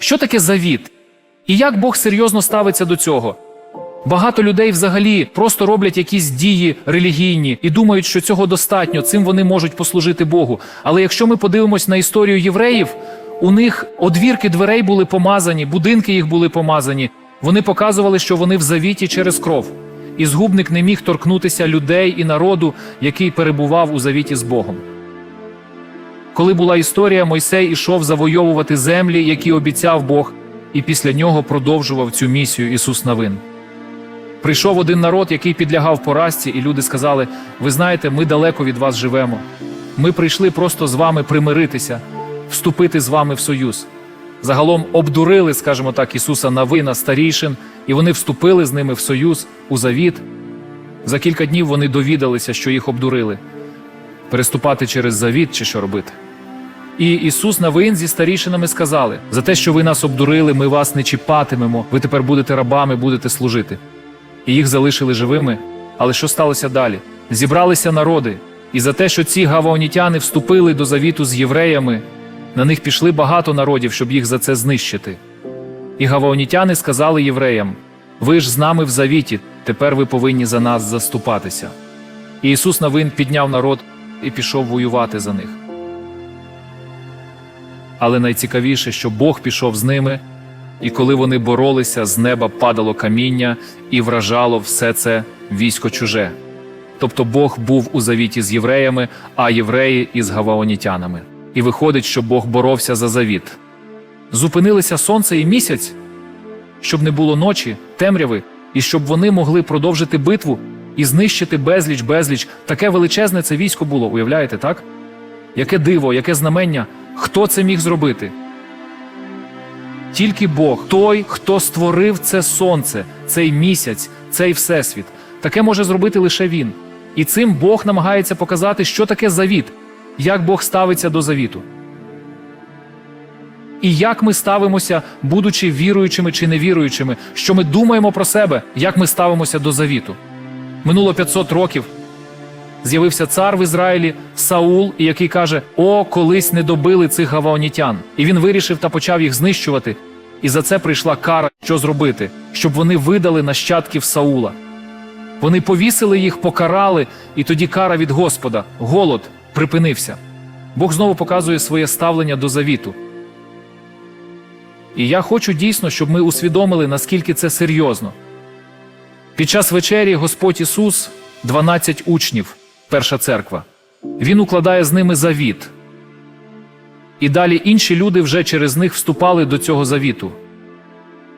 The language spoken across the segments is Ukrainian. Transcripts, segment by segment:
Що таке завіт? І як Бог серйозно ставиться до цього? Багато людей взагалі просто роблять якісь дії релігійні і думають, що цього достатньо, цим вони можуть послужити Богу. Але якщо ми подивимось на історію євреїв, у них одвірки дверей були помазані, будинки їх були помазані. Вони показували, що вони в завіті через кров. І згубник не міг торкнутися людей і народу, який перебував у завіті з Богом. Коли була історія, Мойсей ішов завойовувати землі, які обіцяв Бог, і після нього продовжував цю місію Ісус Навин. Прийшов один народ, який підлягав поразці, і люди сказали: Ви знаєте, ми далеко від вас живемо. Ми прийшли просто з вами примиритися, вступити з вами в союз. Загалом обдурили, скажімо так, Ісуса Навина, старійшин, і вони вступили з ними в союз, у завіт. За кілька днів вони довідалися, що їх обдурили. Переступати через завіт чи що робити. І Ісус Навин зі старішинами сказали: за те, що ви нас обдурили, ми вас не чіпатимемо, ви тепер будете рабами, будете служити. І їх залишили живими. Але що сталося далі? Зібралися народи, і за те, що ці гаваонітяни вступили до завіту з євреями, на них пішли багато народів, щоб їх за це знищити. І гаваонітяни сказали євреям: Ви ж з нами в завіті, тепер ви повинні за нас заступатися. І Ісус Навин підняв народ і пішов воювати за них. Але найцікавіше, що Бог пішов з ними, і коли вони боролися, з неба падало каміння і вражало все це військо чуже. Тобто Бог був у завіті з євреями, а євреї із гаваонітянами. І виходить, що Бог боровся за завіт. Зупинилися сонце і місяць, щоб не було ночі, темряви, і щоб вони могли продовжити битву і знищити безліч, безліч. Таке величезне це військо було, уявляєте, так? Яке диво, яке знамення, хто це міг зробити? Тільки Бог, той, хто створив це сонце, цей місяць, цей всесвіт. Таке може зробити лише він. І цим Бог намагається показати, що таке завіт, як Бог ставиться до завіту. І як ми ставимося, будучи віруючими чи невіруючими, що ми думаємо про себе, як ми ставимося до завіту. Минуло 500 років. З'явився цар в Ізраїлі Саул, і який каже: О, колись не добили цих гаваонітян. І він вирішив та почав їх знищувати. І за це прийшла кара, що зробити, щоб вони видали нащадків Саула. Вони повісили їх, покарали, і тоді кара від Господа, голод припинився. Бог знову показує своє ставлення до завіту. І я хочу дійсно, щоб ми усвідомили, наскільки це серйозно. Під час вечері Господь Ісус, 12 учнів, перша церква. Він укладає з ними завіт. І далі інші люди вже через них вступали до цього завіту.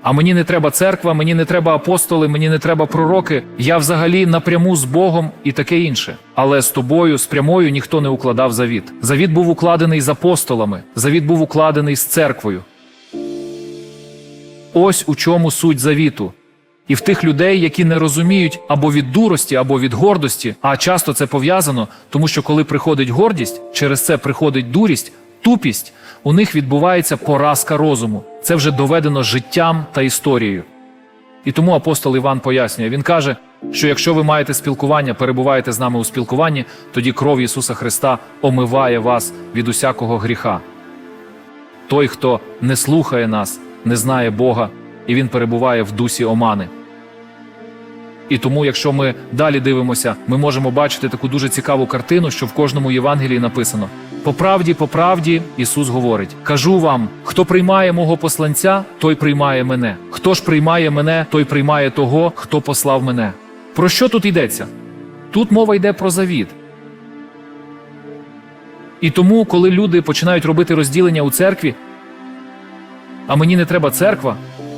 А мені не треба церква, мені не треба апостоли, мені не треба пророки. Я взагалі напряму з Богом і таке інше. Але з тобою, з прямою, ніхто не укладав завіт. Завіт був укладений з апостолами, завіт був укладений з церквою. Ось у чому суть завіту. І в тих людей, які не розуміють або від дурості, або від гордості, а часто це пов'язано, тому що коли приходить гордість, через це приходить дурість, тупість, у них відбувається поразка розуму. Це вже доведено життям та історією. І тому апостол Іван пояснює: він каже, що якщо ви маєте спілкування, перебуваєте з нами у спілкуванні, тоді кров Ісуса Христа омиває вас від усякого гріха. Той, хто не слухає нас, не знає Бога, і він перебуває в дусі омани. І тому, якщо ми далі дивимося, ми можемо бачити таку дуже цікаву картину, що в кожному Євангелії написано: по правді, по правді, Ісус говорить: кажу вам, хто приймає мого посланця, той приймає мене. Хто ж приймає мене, той приймає того, хто послав мене. Про що тут йдеться? Тут мова йде про завіт. І тому, коли люди починають робити розділення у церкві, а мені не треба церква,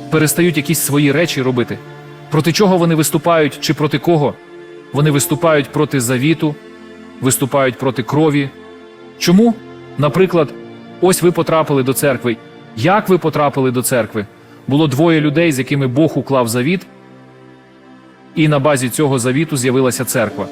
перестають якісь свої речі робити. Проти чого вони виступають чи проти кого? Вони виступають проти завіту, виступають проти крові. Чому? Наприклад, ось ви потрапили до церкви. Як ви потрапили до церкви? Було двоє людей, з якими Бог уклав завіт, і на базі цього завіту з'явилася церква.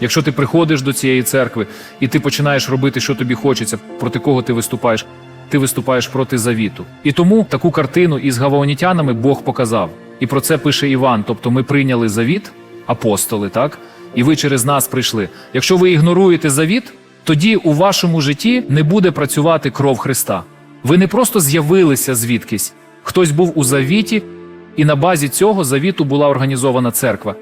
Якщо ти приходиш до цієї церкви і ти починаєш робити, що тобі хочеться, проти кого ти виступаєш, ти виступаєш проти завіту. І тому таку картину із гаваонітянами Бог показав. І про це пише Іван. Тобто ми прийняли завіт, апостоли, так? І ви через нас прийшли. Якщо ви ігноруєте завіт, тоді у вашому житті не буде працювати кров Христа. Ви не просто з'явилися звідкись, хтось був у завіті, і на базі цього завіту була організована церква.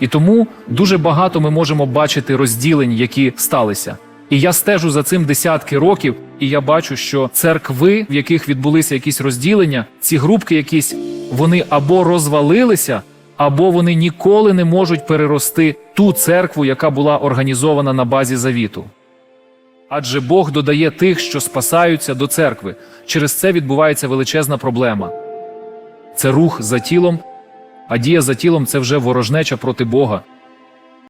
І тому дуже багато ми можемо бачити розділень, які сталися. І я стежу за цим десятки років, і я бачу, що церкви, в яких відбулися якісь розділення, ці групки якісь, вони або розвалилися, або вони ніколи не можуть перерости ту церкву, яка була організована на базі завіту. Адже Бог додає тих, що спасаються до церкви. Через це відбувається величезна проблема. Це рух за тілом, а дія за тілом це вже ворожнеча проти Бога.